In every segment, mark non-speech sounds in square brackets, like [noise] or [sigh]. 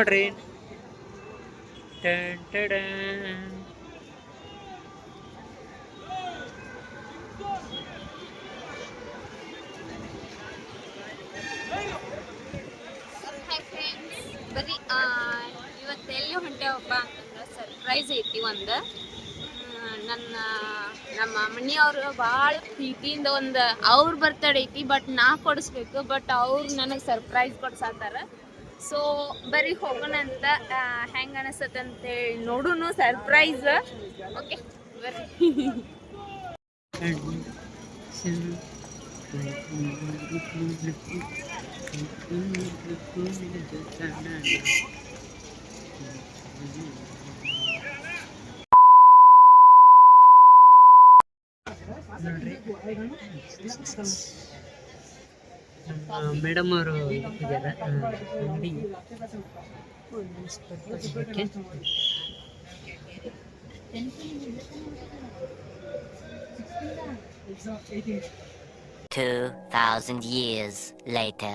ನೋಡ್ರಿ. ಆ, ಇವತ್ತು ಎಲ್ಲಿ ಹೊಂಟೇವಪ್ಪ ಅಂತಂದ್ರೆ ಸರ್ಪ್ರೈಸ್ ಐತಿ ಒಂದು. ನನ್ನ ನಮ್ಮ ಮನೆಯವರು ಭಾಳ ಪ್ರೀತಿಯಿಂದ ಒಂದು ಅವ್ರ ಬರ್ತಡೇ ಐತಿ ಬಟ್ ನಾ ಕೊಡಿಸ್ಬೇಕು ಬಟ್ ಅವ್ರು ನನಗೆ ಸರ್ಪ್ರೈಸ್ ಕೊಡ್ಸಾತಾರ. ಸೊ ಬರೀ ಹೋಗೋಣ ಅಂತ ಹೆಂಗೆ ಅನಿಸತ್ತಂತ ಹೇಳಿ ನೋಡುನು ಸರ್ಪ್ರೈಸ್ ಓಕೆ ಬರ್ರಿ. ನೋಡ್ರಿ. ಮೇಡಮ್ ಅವರು ಇದ್ದಾರೆ ಅಂಗಡಿ Two thousand years later.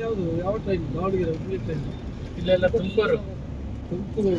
ಯಾವುದು? ಯಾವ ಟ್ರೈನ್ ದಾವಣಗೆರೆ ಟ್ರೈನ್ ಇಲ್ಲೆಲ್ಲ ತುಮಕೂರು? ತುಮಕೂರು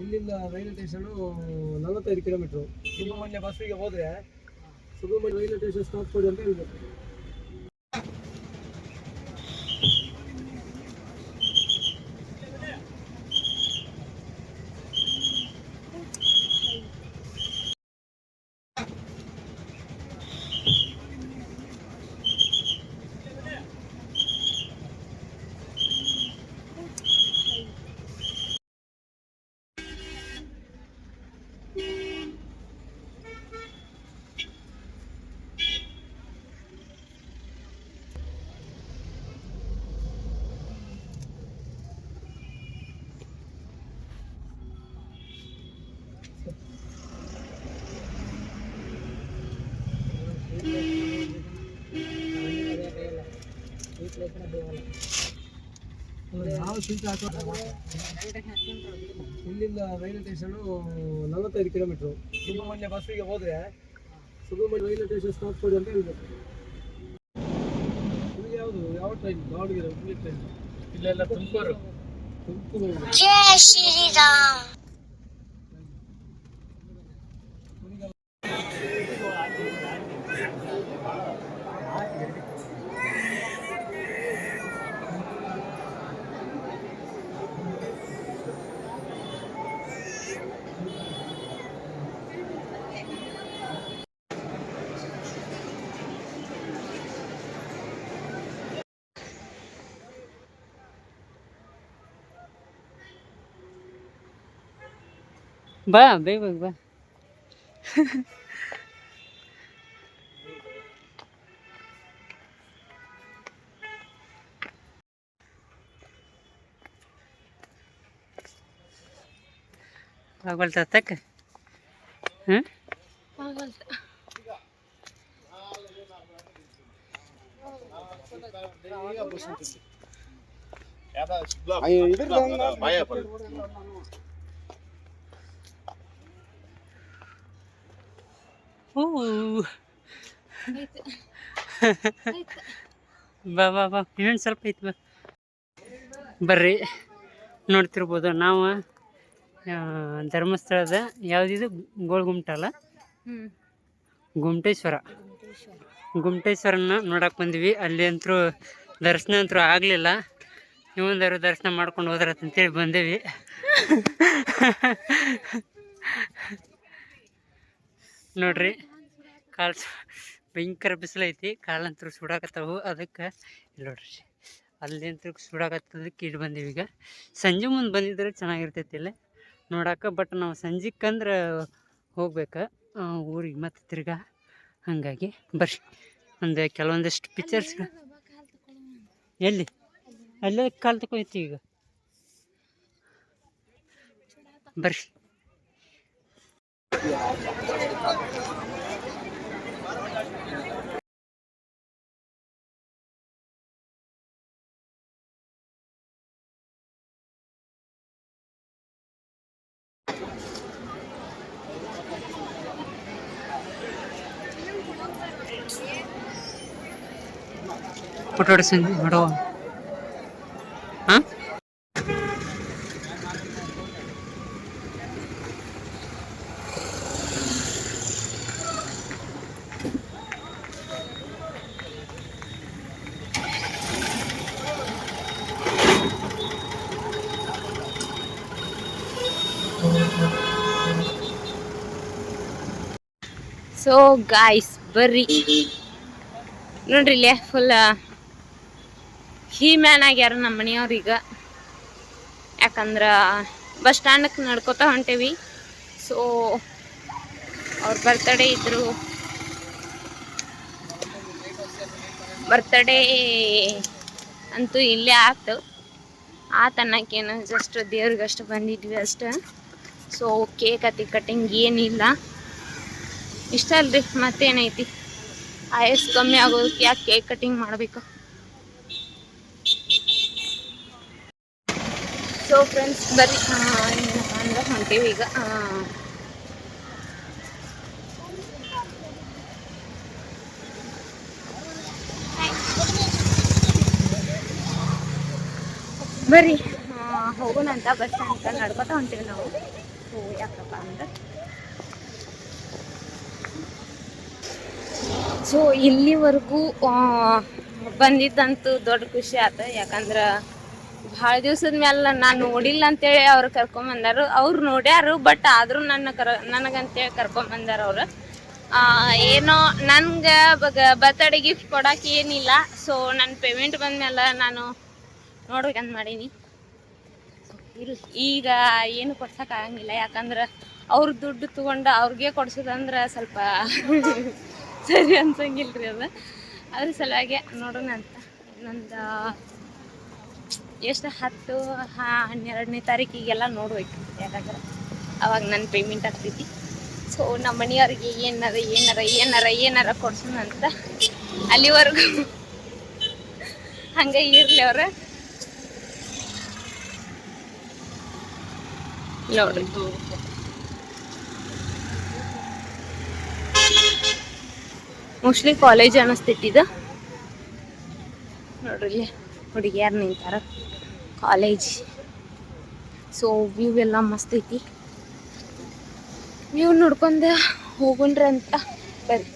ಇಲ್ಲಿಂದ ರೈಲ್ವೆ ಸ್ಟೇಷನು ನಲವತ್ತೈದು ಕಿಲೋಮೀಟ್ರು ಸುಬ್ರಹ್ಮಣ್ಯ ಬಸ್ಸಿಗೆ ಹೋದ್ರೆ ಸುಬ್ರಹ್ಮಣ್ಯ ರೈಲ್ವೆ ಸ್ಟೇಷನ್ ಸ್ಟಾಪ್ ಕೊಡಿ ಅಂತ ಹೇಳ್ಬೇಕು. ನಾವು ಶುಲ್ಕ ಹಾಕೋ ಇಲ್ಲಿಂದ ರೈಲ್ವೆ ಸ್ಟೇಷನು ನಲವತ್ತೈದು ಕಿಲೋಮೀಟ್ರು ಸುಬ್ರಹ್ಮಣ್ಯ ಬಸ್ಸಿಗೆ ಹೋದ್ರೆ ಸುಬ್ರಹ್ಮಣ್ಯ ರೈಲ್ವೆ ಸ್ಟೇಷನ್ ಸ್ಟಾಪ್ ಕೊಡಿ ಅಂತ ಹೇಳ್ಬೇಕು ನಿಮಗೆ ಯಾವುದು ಯಾವ ಟ್ರೈನ್ ದಾವಣಗೆರೆ ಹುಬ್ಳಿ ಟ್ರೈನ್ ಇಲ್ಲೆಲ್ಲ ತುಮಕೂರು. ತುಮಕೂರು. ಬೇಗ ಬೇಗ ಬಾ ಆಗ್ಬಲ್ತಕ್ಕ ಹ್ಞೂ ಓ ಆಯ್ತು ಆಯ್ತು ಬಾ ಬಾ ಬಾ ಇನ್ನೊಂದು ಸ್ವಲ್ಪ ಐತೆ ಬಾ. ಬರ್ರಿ. ನೋಡ್ತಿರ್ಬೋದು ನಾವು ಧರ್ಮಸ್ಥಳದ ಯಾವುದಿದು? ಗೋಳ್ಗುಮ್ಟ ಅಲ್ಲ? ಗುಮ್ಟೇಶ್ವರ. ಗುಮ್ಟೇಶ್ವರನ ನೋಡಕ್ಕೆ ಬಂದ್ವಿ. ಅಲ್ಲಿ ಅಂತರೂ ದರ್ಶನ ಅಂತರೂ ಆಗಲಿಲ್ಲ. ನೀವೊಂದಾರು ದರ್ಶನ ಮಾಡ್ಕೊಂಡು ಹೋದ್ರತ್ತಂತೇಳಿ ಬಂದೇವಿ. [laughs] ನೋಡ್ರಿ. ಕಾಲು ಭಯಂಕರ ಬಿಸಿಲೈತಿ ಕಾಲಂತೂ ಸುಡಾಕತ್ತಾವು. ಅದಕ್ಕೆ ಇಲ್ಲಿ ನೋಡ್ರಿ. ಅಲ್ಲಿ ಅಂತೂ ಸುಡಾಕತ್ತದಕ್ಕೆ ಇಲ್ಲಿ ಬಂದೀವಿ ಈಗ. ಸಂಜೆ ಮುಂದೆ ಬಂದಿದ್ರೆ ಚೆನ್ನಾಗಿರ್ತೈತಿ ಇಲ್ಲಿ. ನೋಡಾಕ ಬಟ್ ನಾವು ಸಂಜೆಕ್ಕಂದ್ರೆ ಹೋಗ್ಬೇಕು. ಊರಿಗೆ ಮತ್ತೆ ತಿರ್ಗಾ ಹಾಗಾಗಿ ಬರ್ರಿ. ಒಂದು ಕೆಲವೊಂದಿಷ್ಟು ಪಿಕ್ಚರ್ಸ್ ಎಲ್ಲಿ? ಅಲ್ಲೇ ಕಾಲು ತಗೋಯ್ತಿ ಈಗ. ಬರ್ರಿ. పొట్టోడు సింగ్ నడవ ಸೊ ಗಾಯ್ಸ್ ಬರ್ರಿ. ನೋಡ್ರಿ ಇಲ್ಲೇ ಫುಲ್ ಹೀ ಮ್ಯಾನ್ ಆಗ್ಯಾರ ನಮ್ಮ ಮನೆಯವ್ರೀಗ ಯಾಕಂದ್ರ ಬಸ್ ಸ್ಟ್ಯಾಂಡಕ್ಕೆ ನಡ್ಕೋತಾ ಹೊಂಟೇವಿ. ಸೊ ಅವ್ರ ಬರ್ತಡೇ ಇದ್ರು. ಬರ್ತಡೇ ಅಂತೂ ಇಲ್ಲೇ ಆಯ್ತು ಆತ ಏನು ಜಸ್ಟ್ ದೇವ್ರಿಗಷ್ಟು ಬಂದಿದ್ವಿ ಅಷ್ಟೇ. ಸೊ ಕೇಕ್ ಅತಿ ಕಟ್ಟಿಂಗ್ ಏನಿಲ್ಲ. ಇಷ್ಟ ಅಲ್ರಿ, ಮತ್ತೇನೈತಿ? ಆಯಸ್ ಕಮ್ಮಿ ಆಗೋದಕ್ಕೆ ಯಾಕೆ ಕೇಕ್ ಕಟಿಂಗ್ ಮಾಡಬೇಕು ಸೊ ಫ್ರೆಂಡ್ಸ್ ಬರೀ ಏನಪ್ಪ ಅಂದ್ರೆ ಹೊಂಟೀವಿ ಈಗ. ಬರ್ರಿ ಹೋಗೋಣ ಅಂತ ಬಸ್ ಅಂತ ನಡ್ಕೊತಾ ಹೊಂಟೀವಿ ನಾವು. ಯಾಕಪ್ಪ ಅಂದ್ರೆ ಸೊ ಇಲ್ಲಿವರೆಗೂ ಬಂದಿದ್ದಂತೂ ದೊಡ್ಡ ಖುಷಿ ಆತ. ಯಾಕಂದ್ರೆ ಭಾಳ ದಿವ್ಸದ ಮೇಲೆ ನಾನು ನೋಡಿಲ್ಲ ಅಂತೇಳಿ ಅವ್ರು ಕರ್ಕೊಂಬಂದಾರು ಅವ್ರು ನೋಡ್ಯಾರು ಬಟ್ ಆದರೂ ನನ್ನ ಕರ, ನನಗಂತೇಳಿ ಕರ್ಕೊಂಬಂದಾರ ಅವರು. ಏನೋ ನನಗೆ ಬಗ, ಬರ್ತಡೇ ಗಿಫ್ಟ್ ಕೊಡಕ್ಕೆ ಏನಿಲ್ಲ. ಸೊ ನನ್ನ ಪೇಮೆಂಟ್ ಬಂದ್ಮೇಲೆ ನಾನು ನೋಡ್ಬೇಕಂತ ಮಾಡೀನಿ. ಈಗ ಏನು ಕೊಡ್ಸೋಕ್ಕಾಗಂಗಿಲ್ಲ ಯಾಕಂದ್ರೆ ಅವ್ರ ದುಡ್ಡು ತೊಗೊಂಡು ಅವ್ರಿಗೆ ಕೊಡ್ಸೋದಂದ್ರೆ ಸ್ವಲ್ಪ ಸರಿ ಅನ್ಸಂಗಿಲ್ರಿ ಅದು. ಅದ್ರ ಸಲುವಾಗಿ ನೋಡೋಣ ಅಂತ. ನಂದು ಎಷ್ಟು ಹತ್ತು ಹನ್ನೆರಡನೇ ತಾರೀಕಿಗೆಲ್ಲ ನೋಡ್ಬೇಕು. ಯಾಕಂದ್ರೆ ಅವಾಗ ನನ್ನ ಪೇಮೆಂಟ್ ಆಗ್ತೈತಿ. ಸೊ ನಮ್ಮ ಮನೆಯವ್ರಿಗೆ ಏನಾರ ಏನಾರ ಏನಾರ ಏನಾರ ಕೊಡ್ಸೋಣ ಅಂತ ಅಲ್ಲಿವರೆಗೂ ಹಂಗೆ ಇರ್ಲಿ ಅವ್ರ. ನೋಡ್ರಿ. ಮೋಸ್ಟ್ಲಿ ಕಾಲೇಜ್ ಅನಿಸ್ತೈತಿದ ನೋಡ್ರಿ ಹುಡುಗಿಯಾರು ನಿಂತಾರ. ಕಾಲೇಜ್ ಸೊ ವ್ಯೂ ಎಲ್ಲ ಮಸ್ತ್ ಐತಿ. ವ್ಯೂ ನೋಡ್ಕೊಂಡ ಹೋಗುಣ್ರಿ ಅಂತ ಬರ್ರಿ